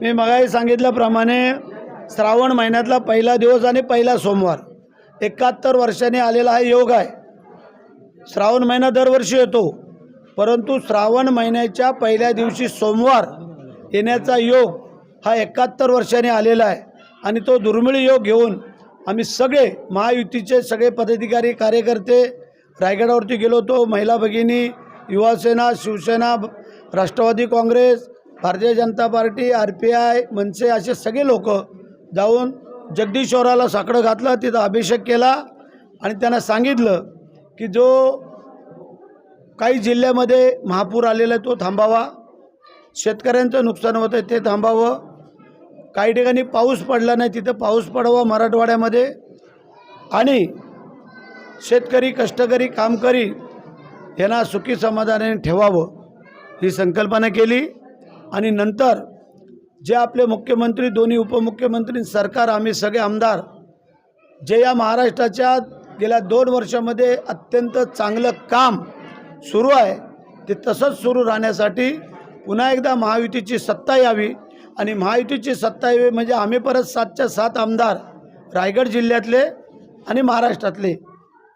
मी मगाही सांगितल्याप्रमाणे श्रावण महिन्यातला पहिला दिवस आणि पहिला सोमवार. एकाहत्तर वर्षाने आलेला हा योग आहे. श्रावण महिना दरवर्षी येतो. परंतु श्रावण महिन्याच्या पहिल्या दिवशी सोमवार येण्याचा योग हा एकाहत्तर वर्षाने आलेला आहे. आणि तो दुर्मिळ योग घेऊन आम्ही सगळे महायुतीचे सगळे पदाधिकारी कार्यकर्ते रायगडावरती गेलो होतो. महिला भगिनी Yuvasena Shiv Sena Rashtrawadi Congress Bharatiya Janata party R P I Manase असे सगळे लोक जाऊन जगदीश्वराला साकडं घातलं तिथं अभिषेक केला आणि त्यांना सांगितलं की जो काही जिल्ह्यामध्ये महापूर आलेला आहे तो थांबावा. शेतकऱ्यांचं नुकसान होतं आहे ते थांबावं. काही ठिकाणी पाऊस पडला नाही तिथं पाऊस पडावा मराठवाड्यामध्ये. आणि शेतकरी कष्टकरी कामकरी यांना सुखी समाधानाने ठेवावं ही संकल्पना केली. आणि नंतर जे आपले मुख्यमंत्री दोन्ही उपमुख्यमंत्री सरकार आम्ही सगळे आमदार जे या महाराष्ट्राच्या गेल्या दोन वर्षामध्ये अत्यंत चांगलं काम सुरू आहे ते तसंच सुरू राहण्यासाठी पुन्हा एकदा महायुतीची सत्ता यावी. आणि महायुतीचे सत्ता म्हणजे आम्ही परत सातच्या सात आमदार रायगड जिल्ह्यातले आणि महाराष्ट्रातले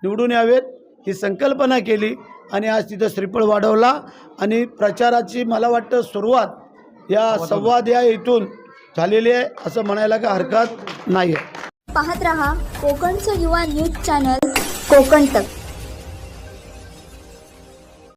निवडून यावेत ही संकल्पना केली आणि आज तिथं श्रीफळ वाढवला आणि प्रचाराची मला वाटतं सुरुवात या संवाद या इथून झालेली आहे असं म्हणायला काय हरकत नाही आहे पाहत रहा कोकणचं युवा न्यूज चॅनल कोकण तक.